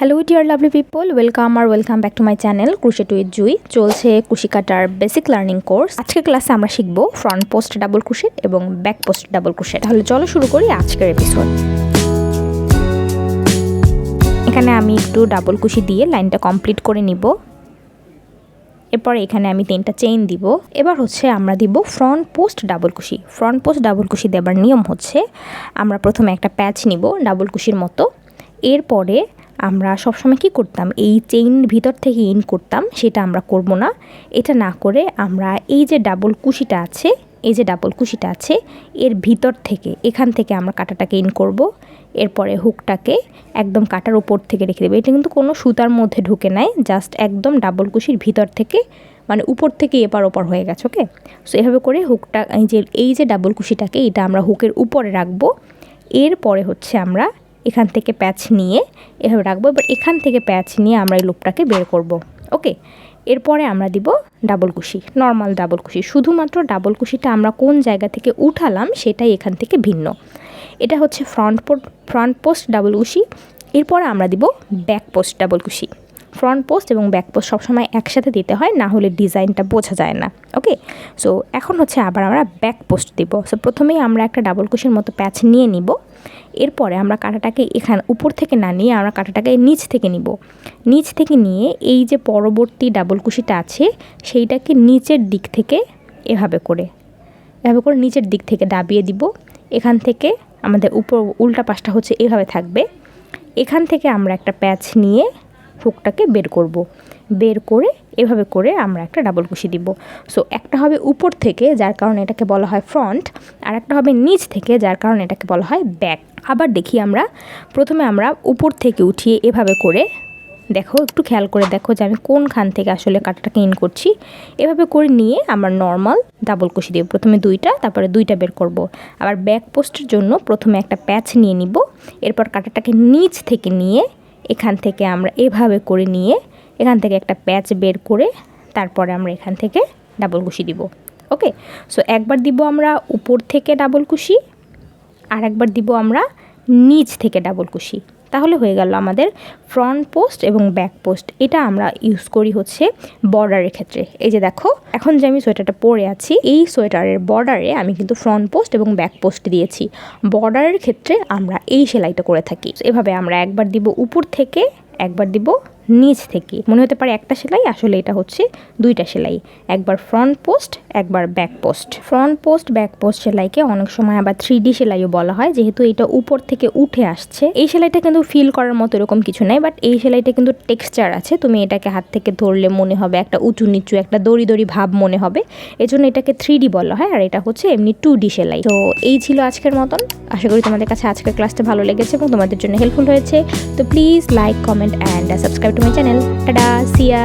Hello dear lovely people welcome R welcome back to my channel crochet with Jui চলছে কুশি কাটার basic learning course আজকের ক্লাসে আমরা শিখব ফ্রন্ট পোস্ট ডাবল ক্রুশেট এবং ব্যাক পোস্ট ডাবল ক্রুশেট তাহলে চলো শুরু করি আজকের এপিসোড এখানে আমি একটু ডাবল কুশি দিয়ে লাইনটা কমপ্লিট করে নিব। এরপর এখানে আমি তিনটা চেইন দিব। এবার হচ্ছে আমরা দিব ফ্রন্ট পোস্ট ডাবল কুশি ফ্রন্ট পোস্ট ডাবল কুশি দেবার নিয়ম হচ্ছে, আমরা প্রথমে একটা প্যাচ নিব ডাবল কুশির মতো। এরপরে আমরা সবসময় কি করতাম? এই চেইন ভিতর থেকে ইন করতাম, সেটা আমরা করব না। এটা না করে আমরা এই যে ডাবল কুশিটা আছে, এই যে ডাবল কুশিটা আছে, এর ভিতর থেকে, এখান থেকে আমরা কাটাটাকে ইন করব। এরপরে হুকটাকে একদম কাটার উপর থেকে রেখে দেবো। এটা কিন্তু কোনো সুতার মধ্যে ঢুকে নাই জাস্ট একদম ডাবল কুশির ভিতর থেকে মানে উপর থেকে এপার ওপার হয়ে গেছে ওকে সো এভাবে করে হুকটা এই যে এই যে ডাবল কুশিটাকে, এটা আমরা হুকের উপরে রাখব। এরপরে হচ্ছে আমরা এখান থেকে প্যাচ নিয়ে এভাবে রাখব। এবার এখান থেকে প্যাচ নিয়ে আমরা এই লুপটাকে বের করব। ওকে? এরপরে আমরা দিব ডাবল কুশি, নর্মাল ডাবল কুশি। শুধুমাত্র ডাবল কুশিটা আমরা কোন জায়গা থেকে উঠালাম সেটাই এখান থেকে ভিন্ন। এটা হচ্ছে ফ্রন্ট ফ্রন্ট পোস্ট ডাবল কুশি। এরপরে আমরা দিব ব্যাক পোস্ট ডাবল কুশি। ফ্রন্ট পোস্ট এবং ব্যাক পোস্ট সবসময় একসাথে দিতে হয়, না হলে ডিজাইনটা বোঝা যায় না। ওকে? সো, এখন হচ্ছে আবার আমরা ব্যাক পোস্ট দিব। সো, প্রথমেই আমরা একটা ডাবল কুশির মতো প্যাচ নিয়ে নিব। এরপরে আমরা কাঁটাটাকে এখান, উপর থেকে না নিয়ে আমরা কাঁটাটাকে নিচ থেকে নিব। নিচ থেকে নিয়ে এই যে পরবর্তী ডাবল কুশিটা আছে, সেইটাকে নিচের দিক থেকে এভাবে করে এভাবে করে নিচের দিক থেকে দাবিয়ে দিব। এখান থেকে আমাদের উপর, উল্টা পাশটা হচ্ছে এভাবে থাকবে। এখান থেকে আমরা একটা প্যাচ নিয়ে হুকটাকে বের করব। বের করে এভাবে করে আমরা একটা ডাবল কুশি দিব। সো একটা হবে উপর থেকে, যার কারণে এটাকে বলা হয় ফ্রন্ট আর একটা হবে নিচ থেকে, যার কারণে এটাকে বলা হয় ব্যাক আবার দেখি আমরা। প্রথমে আমরা উপর থেকে উঠিয়ে এভাবে করে, দেখো, একটু খেয়াল করে দেখো যে আমি কোনখান থেকে আসলে কাটাটাকে ইন করছি। এভাবে করে নিয়ে আমরা নর্মাল ডাবল কুশি দেব। প্রথমে দুইটা, তারপরে দুইটা বের করব। আবার ব্যাক পোস্টের জন্য প্রথমে একটা প্যাচ নিয়ে নিব। এরপর কাটাটাকে নিচ থেকে নিয়ে এখান থেকে আমরা এভাবে করে নিয়ে এখান থেকে একটা প্যাচ বের করে তারপরে আমরা এখান থেকে ডাবল কুশি দিব। ওকে সো একবার দিব আমরা উপর থেকে ডাবল কুশি আর একবার দিব আমরা নিচ থেকে ডাবল কুশি। তাহলে হয়ে গেল আমাদের ফ্রন্ট পোস্ট এবং ব্যাক পোস্ট এটা আমরা ইউজ করি হচ্ছে বর্ডারের ক্ষেত্রে। এই যে দেখো, এখন যে আমি সোয়েটারটা পরে আছি, এই সোয়েটারের বর্ডারে আমি কিন্তু ফ্রন্ট পোস্ট এবং ব্যাক পোস্ট দিয়েছি। বর্ডারের ক্ষেত্রে আমরা এই সেলাইটা করে থাকি। এভাবে আমরা একবার দিব উপর থেকে, একবার দিব নিচ থেকে। মনে হতে পারে একটা সেলাই, আসলে এটা হচ্ছে দুইটা সেলাই। একবার ফ্রন্ট পোস্ট একবার back post front post back post সেলাইকে অনেক সময় আবার থ্রি ডি সেলাইও বলা হয়, যেহেতু এটা উপর থেকে উঠে আসছে। এই সেলাইটা কিন্তু ফিল করার মতো এরকম কিছু নাই বাট এই সেলাইটা কিন্তু টেক্সচার আছে। তুমি এটাকে হাত থেকে ধরলে মনে হবে একটা উঁচু নিচু, একটা দড়ি দড়ি ভাব মনে হবে। এজন্য এটাকে থ্রি ডি বলা হয়, আর এটা হচ্ছে এমনি টু ডি সেলাই। তো এই ছিল আজকের মতন। আশা করি তোমাদের কাছে আজকের ক্লাসটা ভালো লেগেছে এবং তোমাদের জন্য হেল্পফুল হয়েছে। তো please like comment and subscribe to my channel tata see ya